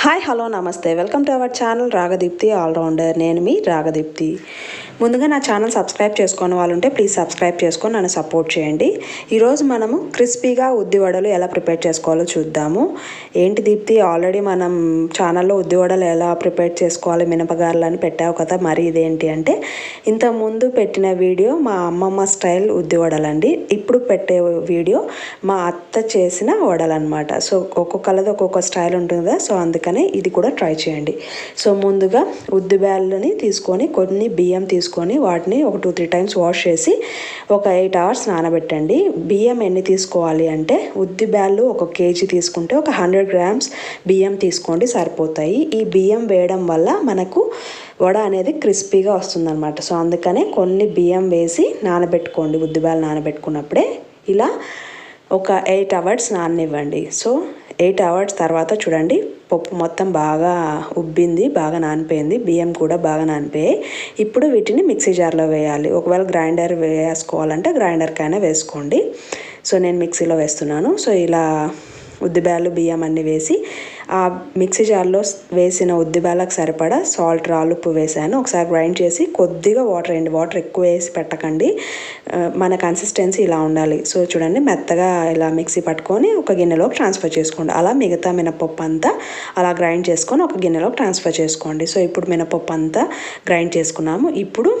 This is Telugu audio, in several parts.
హాయ్ హలో నమస్తే. Welcome to our channel Ragadeepthi all rounder. నేను మీ రాగదీప్తి. ముందుగా నా ఛానల్ సబ్స్క్రైబ్ చేసుకున్న వాళ్ళు ఉంటే ప్లీజ్ సబ్స్క్రైబ్ చేసుకొని నన్ను సపోర్ట్ చేయండి. ఈరోజు మనము క్రిస్పీగా ఉద్ది వడలు ఎలా ప్రిపేర్ చేసుకోవాలో చూద్దాము. ఏంటి దీప్తి ఆల్రెడీ మనం ఛానల్లో ఉద్ది వడలు ఎలా ప్రిపేర్ చేసుకోవాలి మినపగారలు అని పెట్టావు కదా మరి ఇదేంటి అంటే ఇంతకుముందు పెట్టిన వీడియో మా అమ్మమ్మ స్టైల్ ఉద్ది వడలండి. ఇప్పుడు పెట్టే వీడియో మా అత్త చేసిన వడలు అనమాట సో ఒక్కొక్కళ్ళది ఒక్కొక్క స్టైల్ ఉంటుంది కదా సో అందుకనే ఇది కూడా ట్రై చేయండి. సో ముందుగా ఉద్ది బ్యాళ్ళని తీసుకొని కొన్ని బియ్యం తీసుకొని వాటిని ఒక టూ త్రీ టైమ్స్ వాష్ చేసి ఒక ఎయిట్ అవర్స్ నానబెట్టండి. బియ్యం ఎన్ని తీసుకోవాలి అంటే ఉద్ది బ్యాళ్ళు ఒక కేజీ తీసుకుంటే ఒక హండ్రెడ్ గ్రామ్స్ బియ్యం తీసుకోండి సరిపోతాయి. ఈ బియ్యం వేయడం వల్ల మనకు వడ అనేది క్రిస్పీగా వస్తుందన్నమాట. సో అందుకనే కొన్ని బియ్యం వేసి నానబెట్టుకోండి ఉద్దిబ్యాలు నానబెట్టుకున్నప్పుడే. ఇలా ఒక ఎయిట్ అవర్స్ నాననివ్వండి సో ఎయిట్ అవర్స్ తర్వాత చూడండి పప్పు మొత్తం బాగా ఉబ్బింది బాగా నానిపోయింది బియ్యం కూడా బాగా నానిపోయాయి. ఇప్పుడు వీటిని మిక్సీ జార్లో వేయాలి. ఒకవేళ గ్రైండర్ వేసుకోవాలంటే గ్రైండర్కైనా వేసుకోండి. సో నేను మిక్సీలో వేస్తున్నాను. సో ఇలా ఉద్దిబ్యాలు బియ్యం అన్నీ వేసి ఆ మిక్సీ జార్లో వేసిన ఉద్దిబ్యాలకు సరిపడా సాల్ట్ రాలుప్పు వేసాను. ఒకసారి గ్రైండ్ చేసి కొద్దిగా వాటర్ వేయండి వాటర్ ఎక్కువ వేసి పెట్టకండి. మన కన్సిస్టెన్సీ ఇలా ఉండాలి. సో చూడండి మెత్తగా ఇలా మిక్సీ పట్టుకొని ఒక గిన్నెలోకి ట్రాన్స్ఫర్ చేసుకోండి. అలా మిగతా మినపప్పు అంతా అలా గ్రైండ్ చేసుకొని ఒక గిన్నెలోకి ట్రాన్స్ఫర్ చేసుకోండి. సో ఇప్పుడు మినపప్పు అంతా గ్రైండ్ చేసుకున్నాము. ఇప్పుడు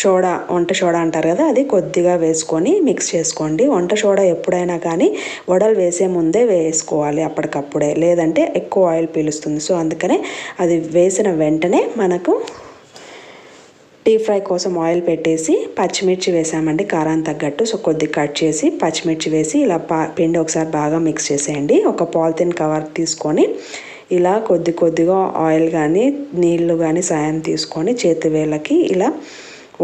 సోడా వంట సోడా అంటారు కదా అది కొద్దిగా వేసుకొని మిక్స్ చేసుకోండి. వంట సోడా ఎప్పుడైనా కానీ వడలు వేసే ముందే వేసుకోవాలి అప్పటికప్పుడే. లేదంటే ఎక్కువ ఆయిల్ పీలుస్తుంది. సో అందుకనే అది వేసిన వెంటనే మనకు డీప్ ఫ్రై కోసం ఆయిల్ పెట్టేసి పచ్చిమిర్చి వేసామండి కారం తగ్గట్టు. సో కొద్ది కట్ చేసి పచ్చిమిర్చి వేసి ఇలా పా పిండి ఒకసారి బాగా మిక్స్ చేసేయండి. ఒక పాలిథిన్ కవర్ తీసుకొని ఇలా కొద్ది కొద్దిగా ఆయిల్ కానీ నీళ్ళు కానీ సాయం తీసుకొని చేతి వేళ్ళకి ఇలా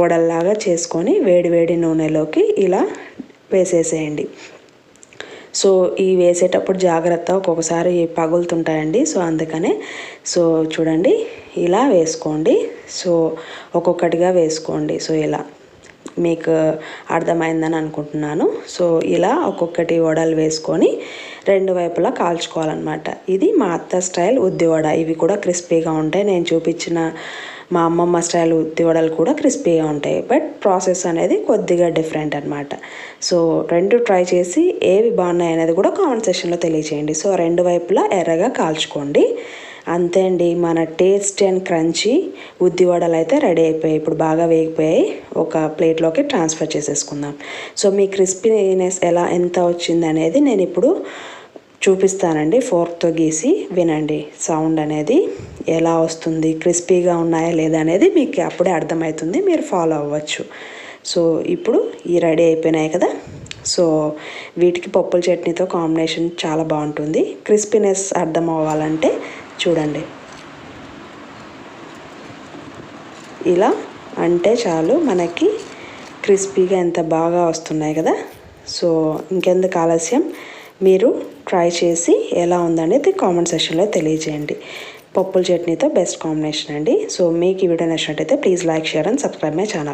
వడల్లాగా చేసుకొని వేడి వేడి నూనెలోకి ఇలా వేసేసేయండి. సో ఈ వేసేటప్పుడు జాగ్రత్త ఒక్కొక్కసారి పగులుతుంటాయండి. సో అందుకనే సో చూడండి ఇలా వేసుకోండి. సో ఒక్కొక్కటిగా వేసుకోండి. సో ఇలా. మీకు అర్థమైందని అనుకుంటున్నాను. సో ఇలా ఒక్కొక్కటి వడలు వేసుకొని రెండు వైపులా కాల్చుకోవాలన్నమాట. ఇది మా అత్త స్టైల్ ఉద్ది వడ. ఇవి కూడా క్రిస్పీగా ఉంటాయి. నేను చూపించిన మా అమ్మమ్మ స్టైల్ ఉత్తి వడలు కూడా క్రిస్పీగా ఉంటాయి. బట్ ప్రాసెస్ అనేది కొద్దిగా డిఫరెంట్ అనమాట సో రెండు ట్రై చేసి ఏవి బాగున్నాయి అనేది కూడా కామెంట్ సెక్షన్లో తెలియచేయండి. సో రెండు వైపులా ఎర్రగా కాల్చుకోండి. అంతే అండి మన టేస్ట్ అండ్ క్రంచీ ఉద్ది వడలు అయితే రెడీ అయిపోయాయి. ఇప్పుడు బాగా వేగిపోయాయి. ఒక ప్లేట్లోకి ట్రాన్స్ఫర్ చేసేసుకుందాం. సో మీ క్రిస్పీనెస్ ఎలా ఎంత వచ్చింది అనేది నేను ఇప్పుడు చూపిస్తానండి. ఫోర్క్తో గీసి వినండి. సౌండ్ అనేది ఎలా వస్తుంది క్రిస్పీగా ఉన్నాయా లేదా అనేది మీకు అప్పుడే అర్థమవుతుంది. మీరు ఫాలో అవ్వచ్చు. సో ఇప్పుడు ఈ రెడీ అయిపోయినాయి కదా. సో వీటికి పప్పుల చట్నీతో కాంబినేషన్ చాలా బాగుంటుంది. క్రిస్పీనెస్ అర్థం అవ్వాలంటే చూడండి. ఇలా అంటే చాలు మనకి క్రిస్పీగా ఎంత బాగా వస్తున్నాయి కదా. సో ఇంకెందుకు ఆలస్యం? మీరు ట్రై చేసి ఎలా ఉందనేది కామెంట్ సెక్షన్లో తెలియజేయండి. పప్పుల చట్నీతో బెస్ట్ కాంబినేషన్ అండి. సో మీకు ఈ వీడియో నచ్చినట్టయితే please like share and subscribe my channel.